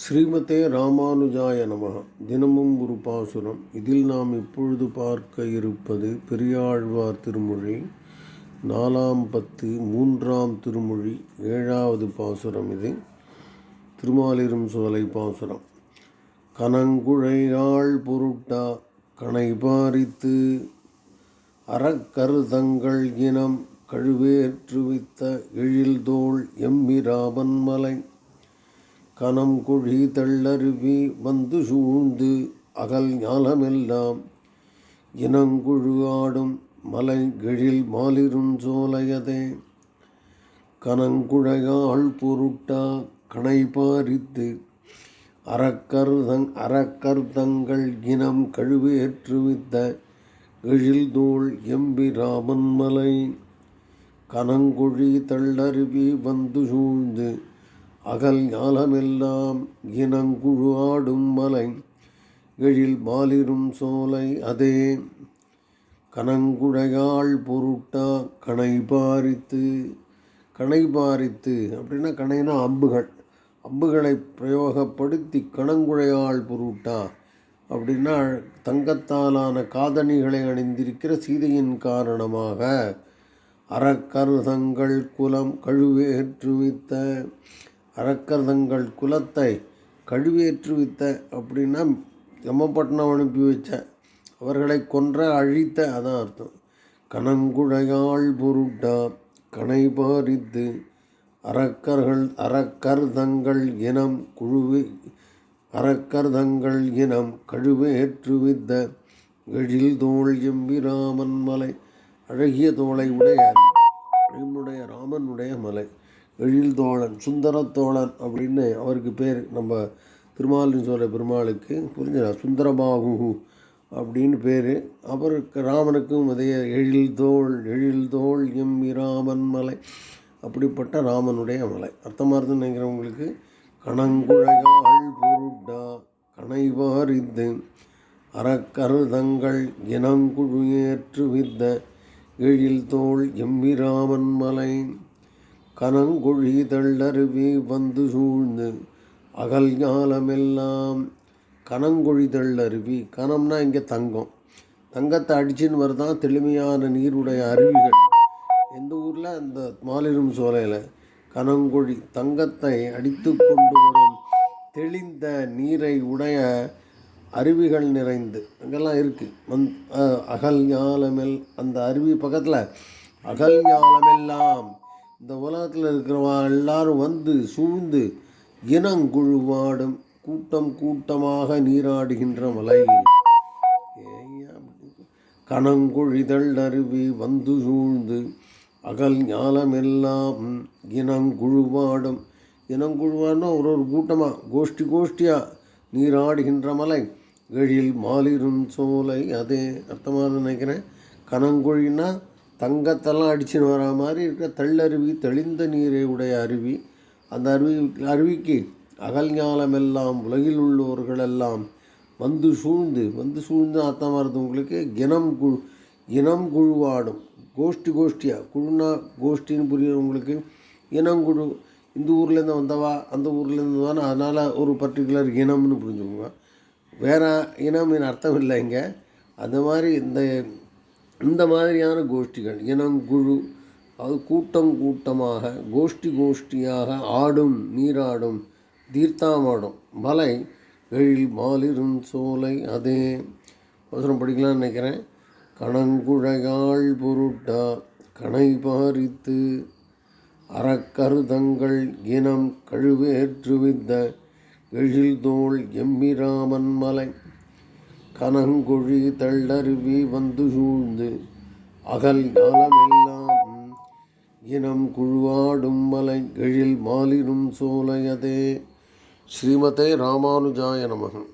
ஸ்ரீமதே ராமானுஜாய நமக. தினமும் ஒரு பாசுரம். இதில் நாம் இப்பொழுது பார்க்க இருப்பது பெரியாழ்வார் திருமொழி நாலாம் பத்து மூன்றாம் திருமொழி ஏழாவது பாசுரம் இது. திருமாலிரும் சோலை பாசுரம். கனங்குழையாள் பொருட்டா கணை பாரித்து அறக்கருதங்கள் இனம் கழுவேற்றுவித்த எழில்தோள் எம்மிராபன் மலை கனம் குழி தள்ளருவி வந்து சூழ்ந்து அகல் ஞாலமெல்லாம் இனங்குழு ஆடும் மலை கிழில் மாலிரும் சோலையதே. கனங்குழையாள் பொருட்டா கணை பாரித்து அறக்கருதங் அறக்கருதங்கள் இனம் கழுவேற்றுவித்த எழில்தோள் எம்பி ராமன் மலை. கனங்குழி தள்ளருவி வந்து சூழ்ந்து அகல் ஞாலமெல்லாம் இனங்குழு ஆடும் மலை எழில் மாலிரும் சோலை அதே. கனங்குழையாள் பொருட்டா கணை பாரித்து கணை பாரித்து அப்படின்னா கணைனா அம்புகள். அம்புகளை பிரயோகப்படுத்தி கணங்குழையாள் பொருட்டா அப்படின்னா தங்கத்தாலான காதணிகளை அணிந்திருக்கிற சீதையின் காரணமாக அறக்கருதங்கள் குலம் கழுவேற்றுவித்த அறக்கருதங்கள் குலத்தை கழுவேற்றுவித்த அப்படின்னா யமப்பட்டினம் அனுப்பி வச்ச அவர்களை கொன்ற அழித்த அதான் அர்த்தம். கனங்குழையாள் பொருட்டா கணை பாரித்து அறக்கர்கள் அறக்கருதங்கள் இனம் குழுவு அறக்கர் தங்கள் இனம் கழுவேற்றுவித்த எழில் எம்பி எம்பிராமன் மலை அழகிய தோளை உடைய நம்முடைய ராமனுடைய மலை. எழில் தோழன் சுந்தரத்தோழன் அப்படின்னு அவருக்கு பேர். நம்ம திருமாலின் சோழ பெருமாளுக்கு புரிஞ்சுதா? சுந்தரபாகு அப்படின்னு பேர். அவருக்கு ராமனுக்கும் உதய எழில் தோல் எழில் தோல் எம் இராமன் மலை. அப்படிப்பட்ட ராமனுடைய மலை. அர்த்தமாக இருந்து நினைக்கிறவங்களுக்கு கணங்குழையாள் பொருட்டா கணைவாரித்து அறக்கருதங்கள் இனங்குழு ஏற்றுவித்த எழில் தோள் எம்பிராமன் மலை. கனங்குழி தள்ளருவி வந்து சூழ்ந்து அகல் ஞாலமெல்லாம். கனங்குழி தள்ளருவி கனம்னா இங்கே தங்கம். தங்கத்தை அடிச்சுன்னு வருதான் தெளிமையான நீருடைய அருவிகள். எந்த ஊரில்? அந்த மாலிரும் சோலையில். கனங்குழி தங்கத்தை அடித்து கொண்டு வரும் தெளிந்த நீரை உடைய அருவிகள் நிறைந்து. அங்கெல்லாம் இருக்குது மந் அகல் ஞாலமெல் அந்த அருவி பக்கத்தில் அகல் ஞாலமெல்லாம். இந்த உலகத்தில் இருக்கிறவா எல்லாரும் வந்து சூழ்ந்து இனங்குழுவாடும் கூட்டம் கூட்டமாக நீராடுகின்ற மலை. கணங்குழிதல் அருவி வந்து சூழ்ந்து அகல் ஞாலமெல்லாம் இனங்குழுவாடும் இனங்குழுவான்னா ஒரு ஒரு கூட்டமாக கோஷ்டி கோஷ்டியாக நீராடுகின்ற மலை. எழில் மாலிரும் சோலை அதே அர்த்தமாக நினைக்கிறேன். கனங்குழின்னா தங்கத்தெல்லாம் அடிச்சுன்னு வரா மாதிரி இருக்க தள்ளருவி தெளிந்த நீரை உடைய அருவி அந்த அருவி அருவிக்கு அகல் ஞாலமெல்லாம் உலகில் உள்ளவர்களெல்லாம் வந்து சூழ்ந்து வந்து சூழ்ந்து அர்த்தமாக இருந்தது உங்களுக்கு இனம் குழு இனம் குழுவாடும். கோஷ்டி கோஷ்டியாக குழுனா கோஷ்டின்னு புரியுறவங்களுக்கு இனங்குழு இந்த ஊர்லேருந்து வந்தவா அந்த ஊர்லேருந்து வந்தவா அதனால் ஒரு பர்டிகுலர் இனம்னு புரிஞ்சுக்கோங்க. வேறு இனம் அர்த்தம் இல்லை இங்கே அந்த மாதிரி இந்த இந்த மாதிரியான கோஷ்டிகள் இனங்குழு அது கூட்டம் கூட்டமாக கோஷ்டி கோஷ்டியாக ஆடும் நீராடும் தீர்த்தாமாடும். மலை எழில் மாலிரும் சோலை அதே. அவசரம் படிக்கலாம்னு நினைக்கிறேன். கணங்குழையாள் பொருட்டா கணை பாரித்து அறக்கருதங்கள் இனம் கழுவேற்றுவித்த எழில்தோள் எம்மிராமன் மலை. கனங்கொழி தள்ளருவி வந்து சூழ்ந்து அகல் ஞானமெல்லாம் இனம் குழுவாடும் மலை எழில் மாலிரும் சோலையதே. ஸ்ரீமதே ராமானுஜாய நமகன்